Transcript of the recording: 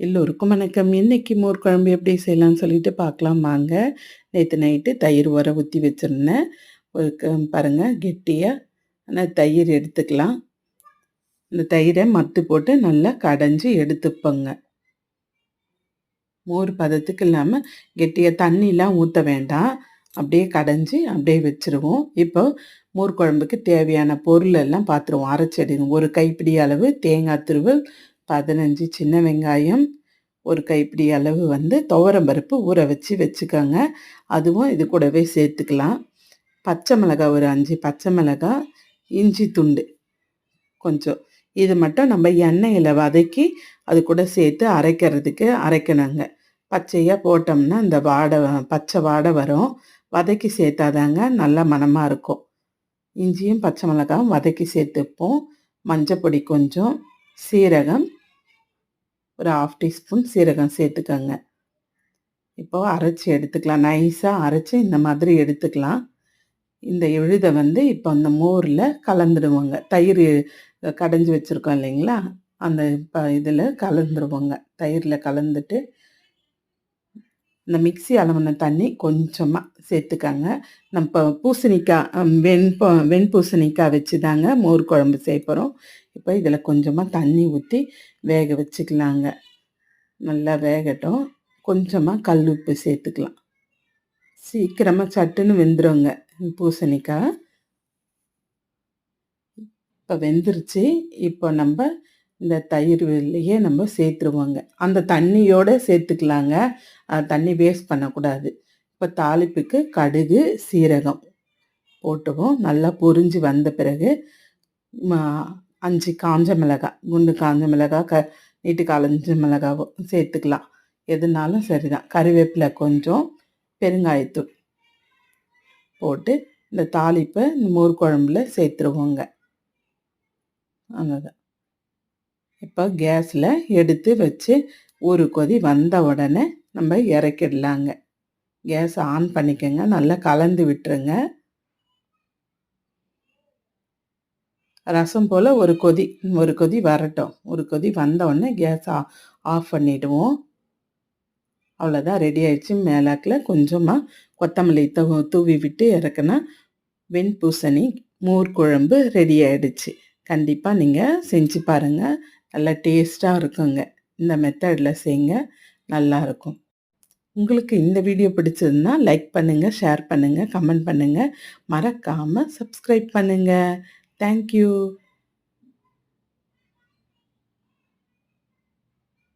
எல்லோருக்கும் வணக்கம். இன்னைக்கு மோர் குழம்பு எப்படி செய்யலாம்னு சொல்லிட்டு பார்க்கலாம் வாங்க. நேற்று நைட்டு தயிர் உரம் ஊற்றி வச்சிருந்தேன். ஒரு கெட்டியாக ஆனால் தயிர் எடுத்துக்கலாம். இந்த தயிரை மத்து போட்டு நல்லா கடைஞ்சி எடுத்துப்பங்க. மோர் பதத்துக்கு இல்லாமல் கெட்டியாக தண்ணிலாம் ஊற்ற வேண்டாம். அப்படியே கடைஞ்சி அப்படியே வச்சுருவோம். இப்போ மோர் குழம்புக்கு தேவையான பொருள் எல்லாம் பார்த்துருவோம். அரைச்சு ஒரு கைப்பிடி அளவு தேங்காய் துருவல், 15 சின்ன வெங்காயம், ஒரு கைப்பிடி அளவு வந்து துவரம் பருப்பு ஊற வச்சு வச்சுக்கோங்க. அதுவும் இது கூடவே சேர்த்துக்கலாம். பச்சை மிளகாய் ஒரு அஞ்சு பச்சை மிளகாய், இஞ்சி துண்டு கொஞ்சம். இது மட்டும் நம்ம எண்ணெயில் வதக்கி அது கூட சேர்த்து அரைக்கிறதுக்கு அரைக்கணுங்க. பச்சையாக போட்டோம்னா இந்த வாடை பச்சை வாடை வரும். வதக்கி சேர்த்தாதாங்க நல்லா மனமாக இருக்கும். இஞ்சியும், பச்சை மிளகாயும் வதக்கி சேர்த்துப்போம். மஞ்சப்பொடி கொஞ்சம், சீரகம் ஒரு 1/2 டீஸ்பூன் சீரகம் சேர்த்துக்கோங்க இப்போ அரைச்சி எடுத்துக்கலாம். நைஸாக அரைச்சி இந்த மாதிரி எடுத்துக்கலாம். இந்த எழுதை வந்து இப்போ அந்த மோரில் கலந்துடுவோங்க. தயிர் கடைஞ்சி வச்சுருக்கோம் இல்லைங்களா? அந்த இப்போ இதில் கலந்துருவோங்க. தயிரில் கலந்துட்டு இந்த மிக்ஸி அளவுன தண்ணி கொஞ்சமாக சேர்த்துக்கங்க. நம்ம பூசணிக்காய் வெண் வெண்ப வெண்பூசணிக்காய் வச்சு தாங்க மோர் குழம்பு சேர்ப்போம் இப்போ இதில் கொஞ்சமாக தண்ணி ஊற்றி வேக வச்சுக்கலாங்க. நல்லா வேகட்டும். கொஞ்சமாக கல் உப்பு சேர்த்துக்கலாம். சீக்கிரமாக சட்டுன்னு வெந்துருங்க பூசணிக்காய். இப்போ வெந்துருச்சு. இப்போ நம்ம இந்த தயிர்லயே நம்ம சேர்த்துருவோங்க. அந்த தண்ணியோட சேர்த்துக்கலாங்க. தண்ணி வேஸ்ட் பண்ணக்கூடாது. இப்போ தாளிப்புக்கு கடுகு, சீரகம் போட்டுவோம். நல்லா பொரிஞ்சு வந்த பிறகு அஞ்சு காஞ்ச மிளகாய், குண்டு காஞ்ச மிளகாய், க நீட்டு காஞ்ச மிளகாவோ சேர்த்துக்கலாம். எதுனாலும் சரிதான். கருவேப்பிலை கொஞ்சம், பெருங்காயத்தூள் போட்டு இந்த தாளிப்பை இந்த மோர் குழம்புல சேர்த்துருவோங்க. அவ்வளோதான். இப்போ கேஸில் எடுத்து வச்சு ஒரு கொதி வந்த உடனே நம்ம இறக்கிடலாங்க. கேஸ் ஆன் பண்ணிக்கங்க. நல்லா கலந்து விட்டுருங்க. ரசம் போல் ஒரு கொதி ஒரு கொதி வரட்டும். ஒரு கொதி வந்த உடனே ஆ ஆஃப் பண்ணிவிடுவோம் அவ்வளோதான் ரெடி ஆயிடுச்சு. மேலாக்கில் கொஞ்சமாக கொத்தமல்லி தூ தூவி விட்டு இறக்குனா வெண்பூசணி மோர் குழம்பு ரெடி ஆயிடுச்சு. கண்டிப்பாக நீங்கள் செஞ்சு பாருங்கள் நல்லா டேஸ்ட்டாக இருக்குங்க. இந்த மெத்தடில் செய்ங்க. நல்லாயிருக்கும் உங்களுக்கு இந்த வீடியோ பிடிச்சதுன்னா லைக் பண்ணுங்கள் ஷேர் பண்ணுங்கள் கமெண்ட் பண்ணுங்கள் மறக்காமல் சப்ஸ்கிரைப் பண்ணுங்கள் தேங்க்யூ